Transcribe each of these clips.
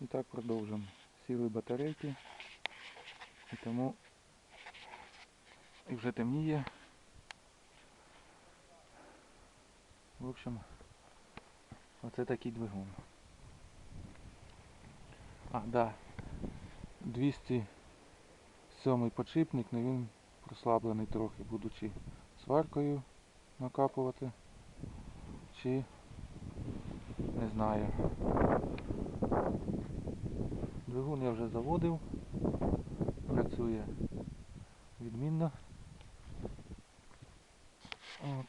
І так продовжимо. Сіли батарейки. І тому і вже темніє. В общем, оце такий двигун. А, да. 207 подшипник, але він прослаблений трохи, будучи сваркою накапувати. Чи не знаю. Двигун я вже заводив. Працює відмінно. От.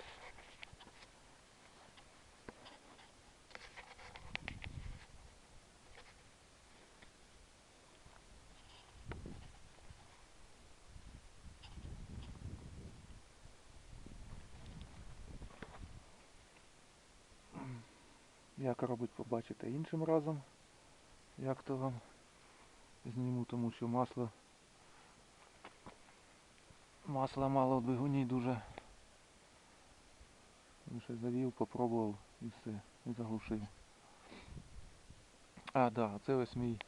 Як робить, побачите іншим разом. Як то вам зніму, тому що масло масла мало в двигуні дуже. Лише завів, попробував і все, і заглушив. А, да, це ось мій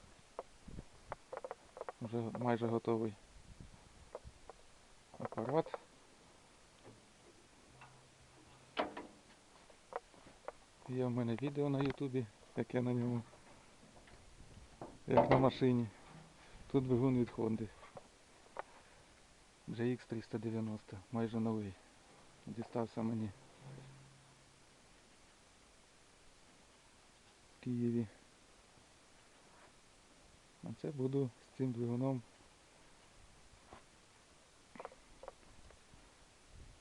вже майже готовий апарат. Є в мене відео на ютубі, як я на ньому, як на машині. Тут двигун від Honda. GX390, майже новий. Дістався мені в Києві. А це буду з цим двигуном.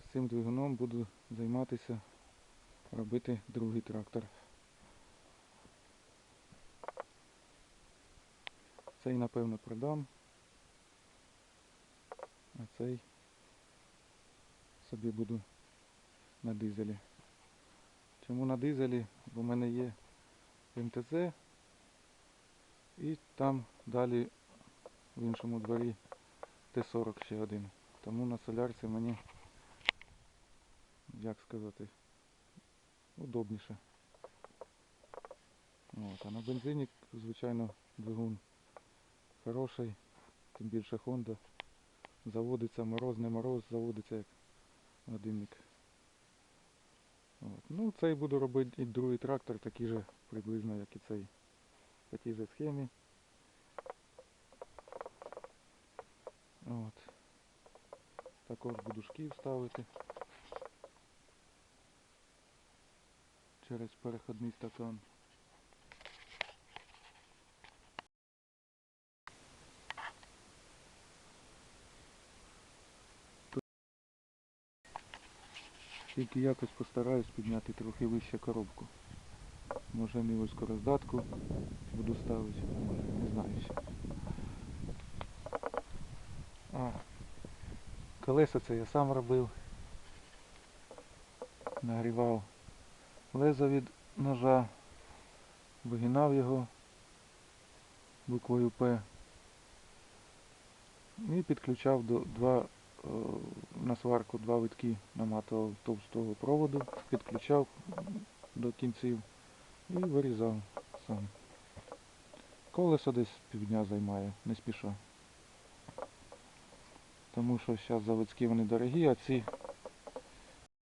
З цим двигуном буду займатися робити другий трактор. Цей напевно продам, а цей собі буду на дизелі. Чому на дизелі? Бо в мене є МТЗ і там далі в іншому дворі Т-40 ще один. Тому на солярці мені, як сказати, удобніше. От, а на бензині, звичайно, двигун хороший, тим більше Honda. Заводиться мороз, не мороз, заводиться як годинник. От. Ну, цей буду робити і другий трактор, такий же приблизно, як і цей. По тій же схемі. От. Також буду шків ставити. Через переходний стакан. Тільки якось постараюсь підняти трохи вище коробку. Може не ось роздатку буду ставити, може, не знаю ще. А, колеса це я сам робив. Нагрівав лезо від ножа, вигинав його буквою П і підключав до два на сварку два витки наматував товстого проводу, підключав до кінців і вирізав сам. Колесо десь півдня займає, не спіша. Тому що зараз заводські вони дорогі, а ці